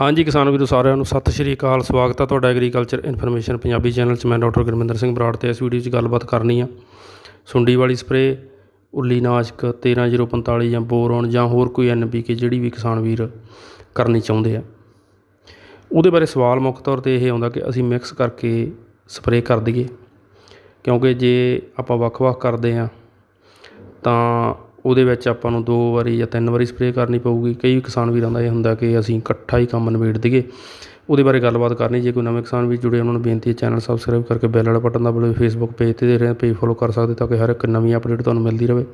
ਹਾਂਜੀ ਕਿਸਾਨ ਵੀਰੋ ਸਾਰਿਆਂ ਨੂੰ ਸਤਿ ਸ਼੍ਰੀ ਅਕਾਲ, ਸਵਾਗਤ ਹੈ ਤੁਹਾਡਾ ਐਗਰੀਕਲਚਰ ਇਨਫੋਰਮੇਸ਼ਨ ਪੰਜਾਬੀ ਚੈਨਲ 'ਚ। ਮੈਂ ਡਾਕਟਰ ਗੁਰਮਿੰਦਰ ਸਿੰਘ ਬਰਾੜ ਤੇ ਇਸ ਵੀਡੀਓ 'ਚ ਗੱਲਬਾਤ ਕਰਨੀ ਆ। ਸੁੰਡੀ ਵਾਲੀ ਸਪਰੇ ਉੱਲੀ ਨਾਸ਼ਕ 13045 ਜਾਂ ਬੋਰੋਨ ਜਾਂ ਹੋਰ ਕੋਈ ਐਨਪੀਕੇ ਜਿਹੜੀ ਵੀ ਕਿਸਾਨ ਵੀਰ ਕਰਨੀ ਚਾਹੁੰਦੇ ਆ। ਉਹਦੇ ਬਾਰੇ ਸਵਾਲ ਮੁੱਖ ਤੌਰ ਤੇ ਇਹ ਆਉਂਦਾ ਕਿ ਅਸੀਂ ਮਿਕਸ ਕਰਕੇ ਸਪਰੇ ਕਰ ਦਈਏ। ਕਿਉਂਕਿ ਜੇ ਆਪਾਂ ਵੱਖ-ਵੱਖ ਕਰਦੇ ਆ, ਤਾਂ ਉਹਦੇ ਵਿੱਚ ਆਪਾਂ ਨੂੰ ਦੋ ਵਾਰੀ ਜਾਂ ਤਿੰਨ ਵਾਰੀ ਸਪਰੇਅ ਕਰਨੀ ਪਊਗੀ। ਕਈ ਕਿਸਾਨ ਵੀਰਾਂ ਦਾ ਇਹ ਹੁੰਦਾ ਕਿ ਅਸੀਂ ਇਕੱਠਾ ਹੀ ਕੰਮ ਨਿਬੇੜ ਦਈਏ। ਉਹਦੇ ਬਾਰੇ ਗੱਲਬਾਤ ਕਰਨੀ। ਜੇ ਕੋਈ ਨਵੇਂ ਕਿਸਾਨ ਵੀ ਜੁੜੇ, ਉਹਨਾਂ ਨੂੰ ਬੇਨਤੀ ਹੈ ਚੈਨਲ ਸਬਸਕ੍ਰਾਈਬ ਕਰਕੇ ਬੈਲ ਵਾਲਾ ਬਟਨ ਦਬਾਓ ਫੇਸਬੁੱਕ ਪੇਜ ਤੇ ਦੇ ਰਹੇ ਪੇਜ ਫੋਲੋ ਕਰ ਸਕਦੇ ਤਾਂ ਕਿ ਹਰ ਇੱਕ ਨਵੀਂ ਅਪਡੇਟ ਤੁਹਾਨੂੰ ਮਿਲਦੀ ਰਹੇ।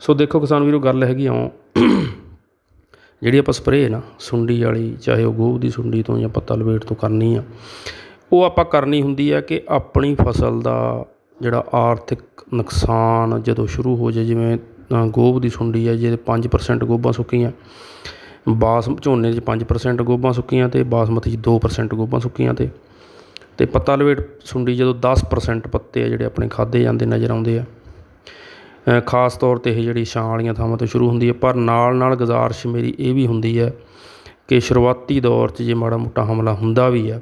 ਸੋ ਦੇਖੋ ਕਿਸਾਨ ਵੀਰੋ, ਗੱਲ ਹੈਗੀ ਆ ਜਿਹੜੀ ਆਪਾਂ ਸਪਰੇਅ ਨਾ, ਸੁੰਡੀ ਵਾਲੀ, ਚਾਹੇ ਉਹ ਗੋਹ ਦੀ ਸੁੰਡੀ ਤੋਂ ਜਾਂ ਪੱਤਾ ਲਵੇਟ ਤੋਂ ਕਰਨੀ ਆ, ਉਹ ਆਪਾਂ ਕਰਨੀ ਹੁੰਦੀ ਹੈ ਕਿ ਆਪਣੀ ਫਸਲ ਦਾ ਜਿਹੜਾ ਆਰਥਿਕ ਨੁਕਸਾਨ ਜਦੋਂ ਸ਼ੁਰੂ ਹੋ ਜਾਏ, ਜਿਵੇਂ ਗੋਭ ਦੀ ਸੁੰਡੀ ਹੈ ਜਿਹਦੇ 5% ਗੋਭਾਂ ਸੁੱਕੀਆਂ। ਬਾਸ ਝੋਨੇ 'ਚ 5% ਗੋਭਾਂ ਸੁੱਕੀਆਂ ਅਤੇ ਬਾਸਮਤੀ 'ਚ 2% ਗੋਭਾਂ ਸੁੱਕੀਆਂ ਤੇ। ਤੇ ਪੱਤਾ ਲਵੇਟ ਸੁੰਡੀ ਜਦੋਂ 10% ਪੱਤੇ ਆ ਜਿਹੜੇ ਆਪਣੇ ਖਾਦੇ ਜਾਂਦੇ ਨਜ਼ਰ ਆਉਂਦੇ ਆ। ਖਾਸ ਤੌਰ ਤੇ ਇਹ ਜਿਹੜੀ ਛਾਂ ਵਾਲੀਆਂ ਥਾਵਾਂ ਤੋਂ ਸ਼ੁਰੂ ਹੁੰਦੀ ਹੈ ਪਰ ਨਾਲ ਨਾਲ ਗੁਜ਼ਾਰਿਸ਼ ਮੇਰੀ ਇਹ ਵੀ ਹੁੰਦੀ ਹੈ ਕਿ ਸ਼ੁਰੂਆਤੀ ਦੌਰ 'ਚ ਜੇ ਮਾੜਾ ਮੋਟਾ ਹਮਲਾ ਹੁੰਦਾ ਵੀ ਆ,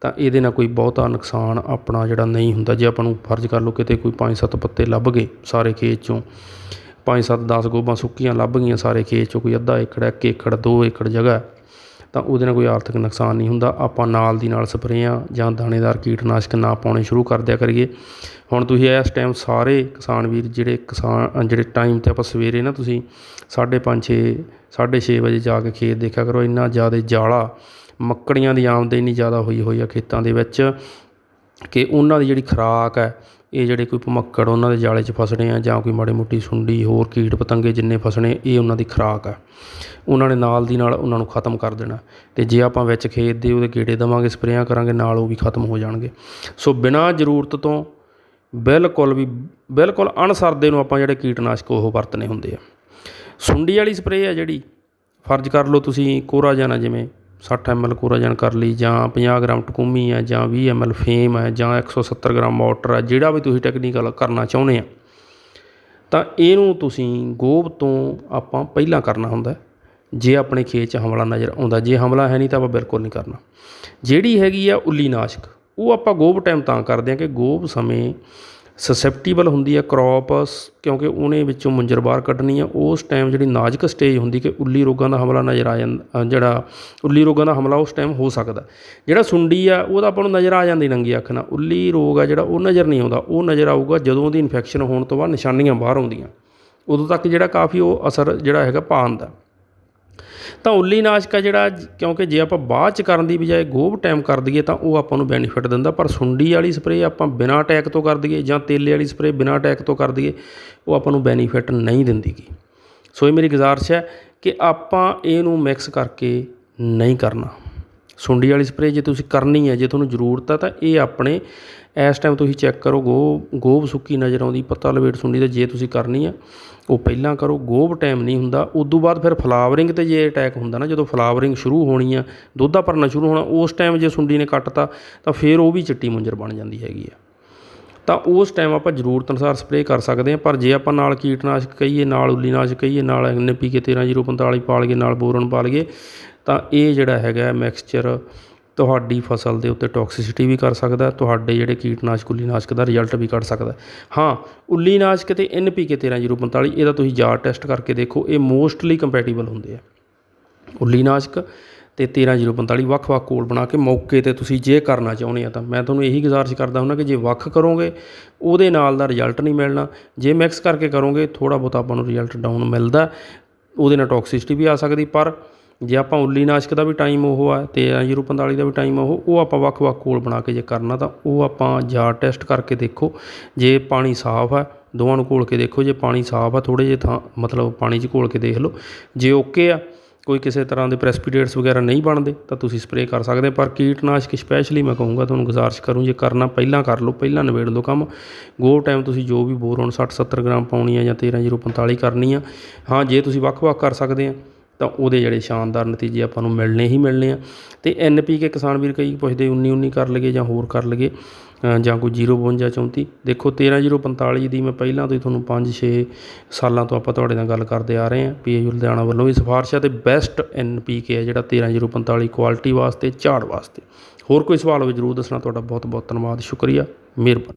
ਤਾਂ ਇਹਦੇ ਨਾਲ ਕੋਈ ਬਹੁਤਾ ਨੁਕਸਾਨ ਆਪਣਾ ਜਿਹੜਾ ਨਹੀਂ ਹੁੰਦਾ। ਜੇ ਆਪਾਂ ਨੂੰ ਫਰਜ਼ ਕਰ ਲਓ ਕਿਤੇ ਕੋਈ 5-7 ਪੱਤੇ ਲੱਭ ਗਏ ਸਾਰੇ ਖੇਤ 'ਚੋਂ 5-7 10 ਗੋਭਾਂ ਸੁੱਕੀਆਂ ਲੱਭ ਗਈਆਂ ਸਾਰੇ ਖੇਤ 'ਚੋਂ, ਕੋਈ ਅੱਧਾ ਏਕੜ, ਇੱਕ ਏਕੜ, ਦੋ ਏਕੜ ਜਗ੍ਹਾ। ਤਾਂ ਉਹਦੇ ਨਾਲ ਕੋਈ ਆਰਥਿਕ ਨੁਕਸਾਨ ਨਹੀਂ ਹੁੰਦਾ। ਆਪਾਂ ਨਾਲ ਦੀ ਨਾਲ ਸਪਰੇਆਂ ਜਾਂ ਦਾਣੇਦਾਰ ਕੀਟਨਾਸ਼ਕ ਨਾ ਪਾਉਣੇ ਸ਼ੁਰੂ ਕਰ ਦਿਆ ਕਰੀਏ। ਹੁਣ ਤੁਸੀਂ ਇਸ ਟਾਈਮ ਸਾਰੇ ਕਿਸਾਨ ਵੀਰ ਜਿਹੜੇ ਕਿਸਾਨ ਜਿਹੜੇ ਟਾਈਮ ਤੇ ਆਪਾਂ ਸਵੇਰੇ ਨਾ ਤੁਸੀਂ 5:30 6 6:30 ਵਜੇ ਜਾ ਕੇ ਖੇਤ ਦੇਖਿਆ ਕਰੋ, ਇੰਨਾ ਜ਼ਿਆਦਾ ਜਾਲਾ, ਮੱਕੜੀਆਂ ਦੀ ਆਮਦਨੀ ਜ਼ਿਆਦਾ ਹੋਈ ਹੋਈ ਆ ਖੇਤਾਂ ਦੇ ਵਿੱਚ ਕਿ ਉਹਨਾਂ ਦੀ ਜਿਹੜੀ ਖੁਰਾਕ ਹੈ ਇਹ ਜਿਹੜੇ ਕੋਈ ਭਮੱਕੜ ਉਹਨਾਂ ਦੇ ਜਾਲੇ 'ਚ ਫਸਣੇ ਆ ਜਾਂ ਕੋਈ ਮਾੜੀ ਮੋਟੀ ਸੁੰਡੀ, ਹੋਰ ਕੀਟ ਪਤੰਗੇ ਜਿੰਨੇ ਫਸਣੇ, ਇਹ ਉਹਨਾਂ ਦੀ ਖੁਰਾਕ ਆ। ਉਹਨਾਂ ਨੇ ਨਾਲ ਦੀ ਨਾਲ ਉਹਨਾਂ ਨੂੰ ਖਤਮ ਕਰ ਦੇਣਾ। ਤੇ ਜੇ ਆਪਾਂ ਵਿੱਚ ਖੇਤ ਦੇ ਉਹਦੇ ਗੇੜੇ ਦੇਵਾਂਗੇ, ਸਪਰੇਆਂ ਕਰਾਂਗੇ, ਨਾਲ ਉਹ ਵੀ ਖਤਮ ਹੋ ਜਾਣਗੇ। ਸੋ ਬਿਨਾਂ ਜ਼ਰੂਰਤ ਤੋਂ ਬਿਲਕੁਲ ਵੀ, ਬਿਲਕੁਲ ਅਣਸਰਦੇ ਨੂੰ ਆਪਾਂ ਜਿਹੜੇ ਕੀਟਨਾਸ਼ਕ ਉਹ ਵਰਤਨੇ ਹੁੰਦੇ ਆ। ਸੁੰਡੀ ਵਾਲੀ ਸਪਰੇਅ ਆ ਜਿਹੜੀ, ਫਰਜ਼ ਕਰ ਲਓ ਤੁਸੀਂ ਕੋਰਾ ਜਾਣਾ ਜਿਵੇਂ ਸੱਠ ਐੱਮ ਐੱਲ ਕੋਰਾਜਨ ਕਰ ਲਈ ਜਾਂ 50 ਗ੍ਰਾਮ ਟਕੂਮੀ ਹੈ ਜਾਂ ਵੀਹ ਐੱਮ ਐੱਲ ਫੇਮ ਹੈ ਜਾਂ 170 ਗ੍ਰਾਮ ਮੋਟਰ ਹੈ ਜਿਹੜਾ ਵੀ ਤੁਸੀਂ ਟੈਕਨੀਕਲ ਕਰਨਾ ਚਾਹੁੰਦੇ ਆ। ਤਾਂ ਇਹਨੂੰ ਤੁਸੀਂ ਗੋਭ ਤੋਂ ਆਪਾਂ ਪਹਿਲਾਂ ਕਰਨਾ ਹੁੰਦਾ ਜੇ ਆਪਣੇ ਖੇਤ 'ਚ ਹਮਲਾ ਨਜ਼ਰ ਆਉਂਦਾ, ਜੇ ਹਮਲਾ ਹੈ ਨਹੀਂ ਤਾਂ ਆਪਾਂ ਬਿਲਕੁਲ ਨਹੀਂ ਕਰਨਾ। ਜਿਹੜੀ ਹੈਗੀ ਆ ਉੱਲੀ ਨਾਸ਼ਕ, ਉਹ ਆਪਾਂ ਗੋਭ ਟਾਈਮ ਤਾਂ ਕਰਦੇ ਆ ਕਿ ਗੋਭ ਸਮੇਂ ਸਸੈਪਟੀਬਲ ਹੁੰਦੀ ਹੈ ਕ੍ਰੌਪ ਕਿਉਂਕਿ ਉਹਨੇ ਵਿੱਚੋਂ ਮੁੰਜਰ ਬਾਹਰ ਕੱਢਣੀ ਆ। ਉਸ ਟਾਈਮ ਜਿਹੜੀ ਨਾਜ਼ੁਕ ਸਟੇਜ ਹੁੰਦੀ ਕਿ ਉੱਲੀ ਰੋਗਾਂ ਦਾ ਹਮਲਾ ਨਜ਼ਰ ਆ ਜਾਂਦਾ ਜਿਹੜਾ ਉੱਲੀ ਰੋਗਾਂ ਦਾ ਹਮਲਾ ਉਸ ਟਾਈਮ ਹੋ ਸਕਦਾ। ਜਿਹੜਾ ਸੁੰਡੀ ਆ ਉਹਦਾ ਆਪਾਂ ਨੂੰ ਨਜ਼ਰ ਆ ਜਾਂਦੀ ਨੰਗੀ ਅੱਖ ਨਾਲ। ਉੱਲੀ ਰੋਗ ਆ ਜਿਹੜਾ, ਉਹ ਨਜ਼ਰ ਨਹੀਂ ਆਉਂਦਾ। ਉਹ ਨਜ਼ਰ ਆਊਗਾ ਜਦੋਂ ਦੀ ਇਨਫੈਕਸ਼ਨ ਹੋਣ ਤੋਂ ਬਾਅਦ ਨਿਸ਼ਾਨੀਆਂ ਬਾਹਰ ਆਉਂਦੀਆਂ। ਉਦੋਂ ਤੱਕ ਜਿਹੜਾ ਕਾਫੀ ਉਹ ਅਸਰ ਜਿਹੜਾ ਹੈਗਾ ਪਾਉਂਦਾ ਤਾਂ ਉੱਲੀ ਨਾਸ਼ਕ ਆ ਜਿਹੜਾ ਕਿਉਂਕਿ ਜੇ ਆਪਾਂ ਬਾਅਦ ਚ ਕਰਨ ਦੀ ਬਜਾਏ ਗੋਭ ਟਾਈਮ ਕਰ ਦਈਏ ਤਾਂ ਉਹ ਆਪਾਂ ਨੂੰ ਬੈਨੀਫਿਟ ਦਿੰਦਾ, ਪਰ ਸੁੰਡੀ ਵਾਲੀ ਸਪਰੇਅ ਆਪਾਂ ਬਿਨਾਂ ਅਟੈਕ ਤੋਂ ਕਰ ਦਈਏ ਜਾਂ ਤੇਲੇ ਵਾਲੀ ਸਪਰੇਅ ਬਿਨਾਂ ਅਟੈਕ ਤੋਂ ਕਰ ਦਈਏ, ਉਹ ਆਪਾਂ ਨੂੰ ਬੈਨੀਫਿਟ ਨਹੀਂ ਦਿੰਦੀ ਗੀ। ਸੋ ਇਹ ਮੇਰੀ ਗੁਜ਼ਾਰਿਸ਼ ਹੈ ਕਿ ਆਪਾਂ ਇਹਨੂੰ ਮਿਕਸ ਕਰਕੇ ਨਹੀਂ ਕਰਨਾ। ਸੁੰਡੀ ਵਾਲੀ ਸਪਰੇਅ ਜੇ ਤੁਸੀਂ ਕਰਨੀ ਹੈ, ਜੇ ਤੁਹਾਨੂੰ ਜ਼ਰੂਰਤ ਹੈ ਤਾਂ ਇਹ ਆਪਣੇ ਇਸ ਟਾਈਮ ਤੁਸੀਂ ਚੈੱਕ ਕਰੋ, ਗੋ ਗੋਭ ਸੁੱਕੀ ਨਜ਼ਰ ਆਉਂਦੀ, ਪੱਤਾ ਲਵੇਟ ਸੁੰਡੀ ਤੇ ਜੇ ਤੁਸੀਂ ਕਰਨੀ ਆ ਉਹ ਪਹਿਲਾਂ ਕਰੋ ਗੋਭ ਟਾਈਮ ਨਹੀਂ ਹੁੰਦਾ, ਉਦੋਂ ਬਾਅਦ ਫਿਰ ਫਲਾਵਰਿੰਗ ਤੇ ਜੇ ਅਟੈਕ ਹੁੰਦਾ ਨਾ, ਜਦੋਂ ਫਲਾਵਰਿੰਗ ਸ਼ੁਰੂ ਹੋਣੀ ਆ ਦੁੱਧਾ ਭਰਨਾ ਸ਼ੁਰੂ ਹੋਣਾ, ਉਸ ਟਾਈਮ ਜੇ ਸੁੰਡੀ ਨੇ ਕੱਟਤਾ, ਤਾਂ ਫਿਰ ਉਹ ਵੀ ਚਿੱਟੀ ਮੁੰਜਰ ਬਣ ਜਾਂਦੀ ਹੈਗੀ ਆ ਤਾਂ ਉਸ ਟਾਈਮ ਆਪਾਂ ਜ਼ਰੂਰਤ ਅਨੁਸਾਰ ਸਪਰੇਅ ਕਰ ਸਕਦੇ ਹਾਂ, ਪਰ ਜੇ ਆਪਾਂ ਨਾਲ ਕੀਟਨਾਸ਼ਕ ਕਹੀਏ, ਨਾਲ ਉੱਲੀਨਾਸ਼ਕ ਕਹੀਏ, ਨਾਲ ਐਨਪੀਕੇ 13045 ਪਾਲ ਗਏ, ਨਾਲ ਬੋਰਨ ਪਾਲ ਗਏ ਤਾਂ ਇਹ ਜਿਹੜਾ ਹੈਗਾ ਮਿਕਸਚਰ ਤੁਹਾਡੀ ਫਸਲ ਦੇ ਉੱਤੇ ਟੌਕਸਿਸਿਟੀ ਵੀ ਕਰ ਸਕਦਾ ਤੁਹਾਡੇ ਜਿਹੜੇ ਕੀਟਨਾਸ਼ਕ, ਉੱਲੀਨਾਸ਼ਕ ਦਾ ਰਿਜ਼ਲਟ ਵੀ ਕੱਢ ਸਕਦਾ ਹਾਂ। ਉੱਲੀਨਾਸ਼ਕ ਤੇ ਐਨਪੀਕੇ 13045 ਇਹਦਾ ਤੁਸੀਂ ਜਾਰ ਟੈਸਟ ਕਰਕੇ ਦੇਖੋ, ਇਹ ਮੋਸਟਲੀ ਕੰਪੈਟੀਬਲ ਹੁੰਦੇ ਆ। ਉੱਲੀਨਾਸ਼ਕ ਤੇ 13045 ਵੱਖ-ਵੱਖ ਕੋਲ ਬਣਾ ਕੇ ਮੌਕੇ ਤੇ ਤੁਸੀਂ ਜੇ ਕਰਨਾ ਚਾਹੁੰਦੇ ਆ ਤਾਂ ਮੈਂ ਤੁਹਾਨੂੰ ਇਹੀ ਗੁਜ਼ਾਰਿਸ਼ ਕਰਦਾ ਹੁੰਦਾ ਕਿ ਜੇ ਵੱਖ ਕਰੋਗੇ, ਉਹਦੇ ਨਾਲ ਦਾ ਰਿਜ਼ਲਟ ਨਹੀਂ ਮਿਲਣਾ। ਜੇ ਮਿਕਸ ਕਰਕੇ ਕਰੋਗੇ ਥੋੜਾ ਬਹੁਤ ਆਪਾਂ ਨੂੰ ਰਿਜ਼ਲਟ ਡਾਊਨ ਮਿਲਦਾ, ਉਹਦੇ ਨਾਲ ਟੌਕਸਿਸਿਟੀ ਵੀ ਆ ਸਕਦੀ, ਪਰ ਜੇ ਆਪਾਂ ਉੱਲੀ ਨਾਸ਼ਕ ਦਾ ਵੀ ਟਾਈਮ ਉਹ ਆ ਤੇ 045 ਦਾ ਵੀ ਟਾਈਮ ਉਹ ਉਹ ਆਪਾਂ ਵੱਖ-ਵੱਖ ਘੋਲ ਬਣਾ ਕੇ ਜੇ ਕਰਨਾ ਤਾਂ ਉਹ ਆਪਾਂ ਜਾਰ ਟੈਸਟ ਕਰਕੇ ਦੇਖੋ। ਜੇ ਪਾਣੀ ਸਾਫ਼ ਆ, ਦੋਵਾਂ ਨੂੰ ਘੋਲ ਕੇ ਦੇਖੋ। ਜੇ ਪਾਣੀ ਸਾਫ਼ ਆ ਥੋੜੇ ਜਿਹੇ ਥਾਂ, ਮਤਲਬ ਪਾਣੀ 'ਚ ਘੋਲ ਕੇ ਦੇਖ ਲਓ। ਜੇ ਓਕੇ ਆ, ਕੋਈ ਕਿਸੇ ਤਰ੍ਹਾਂ ਦੇ ਪ੍ਰੈਸਪੀਡੇਟਸ ਵਗੈਰਾ ਨਹੀਂ ਬਣਦੇ, ਤਾਂ ਤੁਸੀਂ ਸਪਰੇਅ ਕਰ ਸਕਦੇ ਪਰ ਕੀਟਨਾਸ਼ਕ ਸਪੈਸ਼ਲੀ ਮੈਂ ਕਹੂੰਗਾ ਤੁਹਾਨੂੰ ਗੁਜ਼ਾਰਿਸ਼ ਕਰੂੰ, ਜੇ ਕਰਨਾ ਪਹਿਲਾਂ ਕਰ ਲਓ, ਪਹਿਲਾਂ ਨਿਬੇੜ ਲਓ ਕੰਮ। ਗੋ ਟਾਈਮ ਤੁਸੀਂ ਜੋ ਵੀ ਬੋਰੋਨ 60 70 ਗ੍ਰਾਮ ਪਾਉਣੀ ਆ ਜਾਂ 13045 ਕਰਨੀ ਆ। ਹਾਂ, ਜੇ ਤੁਸੀਂ ਵੱਖ-ਵੱਖ ਕਰ ਸਕਦੇ ਆ ਤਾਂ ਉਹਦੇ ਜਿਹੜੇ ਸ਼ਾਨਦਾਰ ਨਤੀਜੇ ਆਪਾਂ ਨੂੰ ਮਿਲਣੇ ਹੀ ਮਿਲਣੇ ਆ। ਤੇ ਕੇ ਕਿਸਾਨ ਵੀਰ ਕਈ ਪੁੱਛਦੇ 19 19 ਕਰ ਲਈਏ ਜਾਂ ਹੋਰ ਕਰ ਲਈਏ ਜਾਂ ਕੋਈ 052 34 ਦੇਖੋ 13045 ਦੀ ਮੈਂ ਪਹਿਲਾਂ ਤੋਂ ਹੀ ਤੁਹਾਨੂੰ 5-6 ਸਾਲਾਂ ਤੋਂ ਆਪਾਂ ਤੁਹਾਡੇ ਨਾਲ ਗੱਲ ਕਰਦੇ ਆ ਰਹੇ ਹਾਂ ਪੀਏ ਲੁਧਿਆਣਾ ਵੱਲੋਂ ਵੀ ਸਿਫਾਰਿਸ਼ ਹੈ ਤੇ ਬੈਸਟ ਕੇ ਹੈ ਜਿਹੜਾ 13045 ਕੁਆਲਿਟੀ ਵਾਸਤੇ, ਝਾੜ ਵਾਸਤੇ। ਹੋਰ ਕੋਈ ਸਵਾਲ ਹੋਵੇ ਜਰੂਰ ਦੱਸਣਾ। ਤੁਹਾਡਾ ਬਹੁਤ ਬਹੁਤ ਧੰਨਵਾਦ। ਸ਼ੁਕਰੀਆ। ਮਿਹਰਬਾਨੀ।